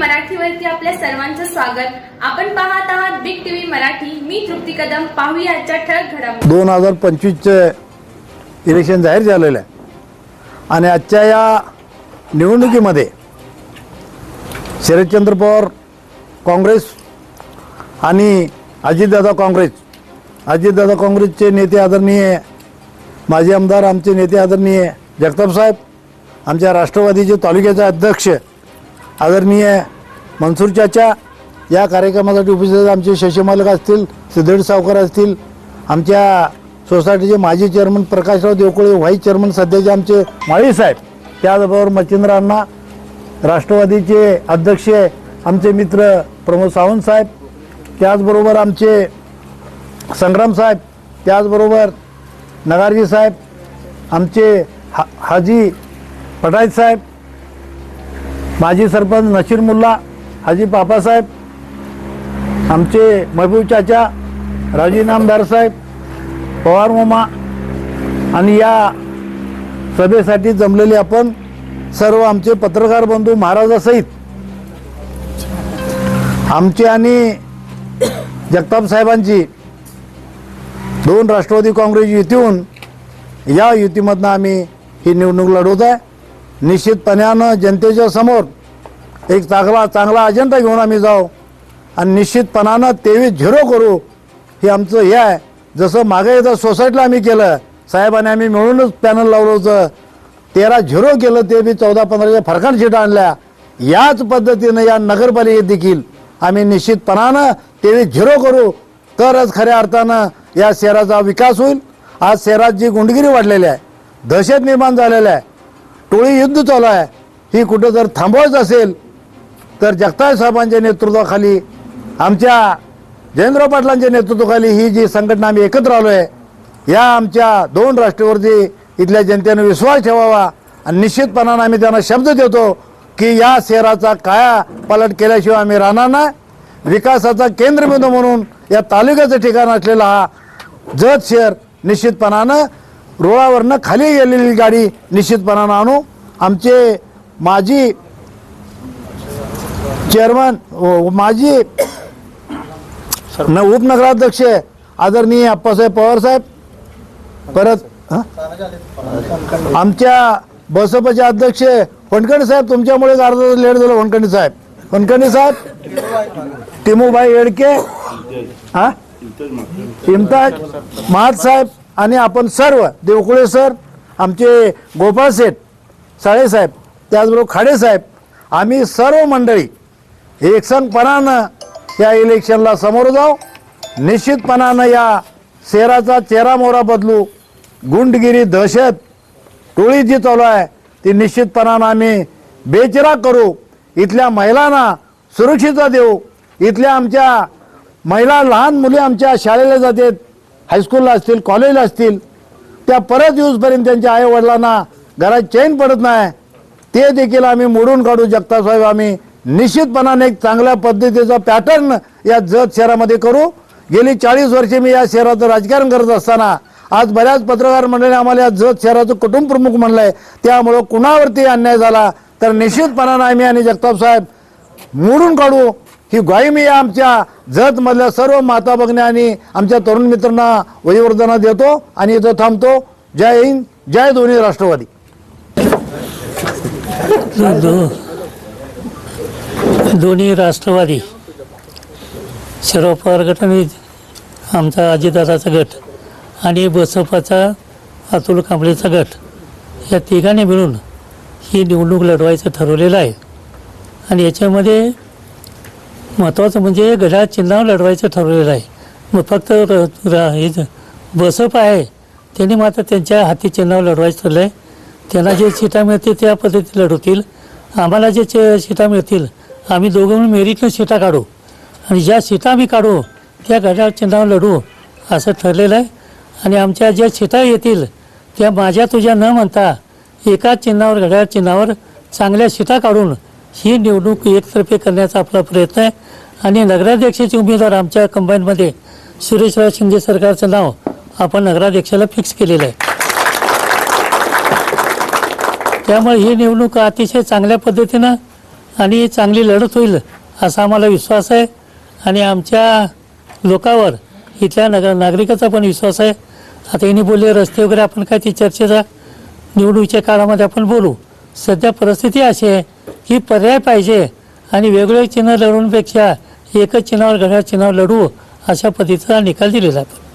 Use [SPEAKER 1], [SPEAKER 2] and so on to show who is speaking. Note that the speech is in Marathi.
[SPEAKER 1] मराठीवरती आपल्या सर्वांचं स्वागत. आपण पाहत आहात बिग टीव्ही मराठी. मी तृप्ती कदम. पाहूया आजच्या ठळक घडामोडी.
[SPEAKER 2] दोन हजार पंचवीसचे इलेक्शन जाहीर झालेलं. आहे आणि आजच्या या निवडणुकीमध्ये शरदचंद्र पवार काँग्रेस आणि अजितदादा काँग्रेस. अजितदादा काँग्रेसचे नेते आदरणीय माजी आमदार आमचे नेते आदरणीय जगताप साहेब आमच्या राष्ट्रवादीचे तालुक्याचे अध्यक्ष आदरणीय मनसूरच्याच्या या कार्यक्रमासाठी उपस्थित आमचे शशीमालक असतील सिद्धेड सावकर असतील आमच्या सोसायटीचे माजी chairman Prakashrao Devkule vice chairman सध्याचे आमचे माळी साहेब त्याचबरोबर मच्छिंद्र अण्णा राष्ट्रवादीचे अध्यक्ष आमचे मित्र प्रमोद सावंत साहेब त्याचबरोबर आमचे संग्राम साहेब त्याचबरोबर नगारजी साहेब आमचे हा हाजी पटायत साहेब माजी सरपंच नशीर मुल्ला हाजी बाबासाहेब आमचे महबूब चाचा राजी नामदार साहेब पवार मामा आणि या सभेसाठी जमलेले आपण सर्व आमचे पत्रकार बंधू महाराजासहित आमची आणि जगताप साहेबांची दोन राष्ट्रवादी काँग्रेस युतीहून या युतीमधनं आम्ही ही निवडणूक लढवत आहे. निश्चितपणानं जनतेच्या समोर एक चांगला चांगला अजेंडा घेऊन आम्ही जाऊ. आणि निश्चितपणानं तेवीस झिरो करू. हे आमचं हे आहे. जसं मागे एकदा सोसायटीला आम्ही केलं साहेबांनी आम्ही मिळूनच पॅनल लावलं होतं. तेरा झिरो केलं ते बी चौदा पंधराच्या फरकान सीटा आणल्या. याच पद्धतीनं या नगरपालिकेत देखील आम्ही निश्चितपणानं तेवीस झिरो करू. तरच खऱ्या अर्थानं या शहराचा विकास होईल. आज शहरात जी गुंडगिरी वाढलेली आहे दहशत निर्माण झालेलं आहे टोळी युद्ध चालू आहे. ही कुठं जर थांबवायचं असेल तर जगताय साहेबांच्या नेतृत्वाखाली आमच्या जयेंद्र पाटलांच्या नेतृत्वाखाली ही जी संघटना आम्ही एकत्र आलो आहे या आमच्या दोन राष्ट्रवरती इथल्या जनतेनं विश्वास ठेवावा आणि निश्चितपणानं आम्ही त्यांना शब्द देतो की या शहराचा काया पालट केल्याशिवाय आम्ही राहणार नाही. विकासाचा केंद्रबिंदू म्हणून या तालुक्याचं ठिकाण असलेला हा जत शहर निश्चितपणानं रुळावरनं खाली गेलेली गाडी निश्चितपणानं आणू आमचे माजी चेअरमन माजी न उपनगराध्यक्ष आदरणीय अप्पासाहेब पवार साहेब परत आमच्या बसपचे अध्यक्ष वनकंडे साहेब तुमच्यामुळे अर्धा लेट झालं वनकंडे साहेब. वनकंडे साहेब टिमूभाई येडके हा? इम्ताज महाज साहेब आणि आपण सर्व देवकुळे सर आमचे गोपाळ शेठ साळेसाहेब त्याचबरोबर खाडेसाहेब आम्ही सर्व मंडळी एकसंगपणानं या इलेक्शनला समोर जाऊ. निश्चितपणानं या शहराचा चेहरा मोहरा बदलू. गुंडगिरी दहशत टोळी जी चालू आहे ती निश्चितपणानं आम्ही बेचिरा करू. इथल्या महिलांना सुरक्षितता देऊ. इथल्या आमच्या महिला लहान मुली आमच्या शाळेला जातात. हायस्कूलला असतील कॉलेजला असतील त्या परत येऊसपर्यंत त्यांच्या आई वडिलांना घरात चैन पडत नाही. ते देखील आम्ही मोडून काढू जगताप साहेब आम्ही निश्चितपणाने एक चांगल्या पद्धतीचा पॅटर्न या जत शहरामध्ये करू. गेली चाळीस वर्षे मी या शहराचं राजकारण करत असताना आज बऱ्याच पत्रकार मंडळी आम्हाला या जत शहराचं कुटुंब प्रमुख म्हणलंय. त्यामुळं कुणावरती अन्याय झाला तर निश्चितपणानं आम्ही आणि जगताप साहेब मोडून काढू. ही ग्वाही आमच्या जतमधल्या सर्व माता भगिनी आणि आमच्या तरुण मित्रांना वयोवर्धना देतो आणि इथं थांबतो. जय हिंद जय दोन्ही राष्ट्रवादी.
[SPEAKER 3] दो दोन्ही राष्ट्रवादी. शरद पवार गट आणि आमचा अजितदादाचा गट आणि बसपाचा अतुल कांबळेचा गट. या तिघांनी मिळून ही निवडणूक लढवायचं ठरवलेलं आहे. आणि याच्यामध्ये महत्त्वाचं म्हणजे घड्याळ चिन्हावर लढवायचं ठरवलेलं आहे. मग फक्त र हे बसप आहे त्यांनी मात्र त्यांच्या हाती चिन्हावर लढवायचं ठरलं आहे त्यांना जे सीटा मिळतील त्या पद्धतीत लढवतील. आम्हाला जे सीटा मिळतील आम्ही दोघं मिळून मेरिटनं सीटा काढू. आणि ज्या सीटा आम्ही काढू त्या घड्याळ चिन्हावर लढू असं ठरलेलं आहे. आणि आमच्या ज्या सीटा येतील त्या माझ्या तुझ्या न म्हणता एकाच चिन्हावर घड्याळ चिन्हावर चांगल्या सीटा काढून ही निवडणूक एकतर्फे करण्याचा आपला प्रयत्न आहे. आणि नगराध्यक्षाचे उमेदवार आमच्या कंबाईनमध्ये सुरेशराव शिंदे सरकारचं नाव आपण नगराध्यक्षाला फिक्स केलेलं आहे. त्यामुळे ही निवडणूक अतिशय चांगल्या पद्धतीनं आणि चांगली लढत होईल असा आम्हाला विश्वास आहे. आणि आमच्या लोकावर इथल्या नगर नागरिकाचा पण विश्वास आहे. आता यांनी बोलले रस्ते वगैरे आपण काय ती चर्चेचा निवडणुकीच्या काळामध्ये आपण बोलू. सध्या परिस्थिती अशी आहे ही पर्याय पाहिजे आणि वेगवेगळे चिन्ह लढवण्यापेक्षा एकच चिन्हावर घड्याळ चिन्हावर लढू अशा पद्धतीचा निकाल दिलेला आहे.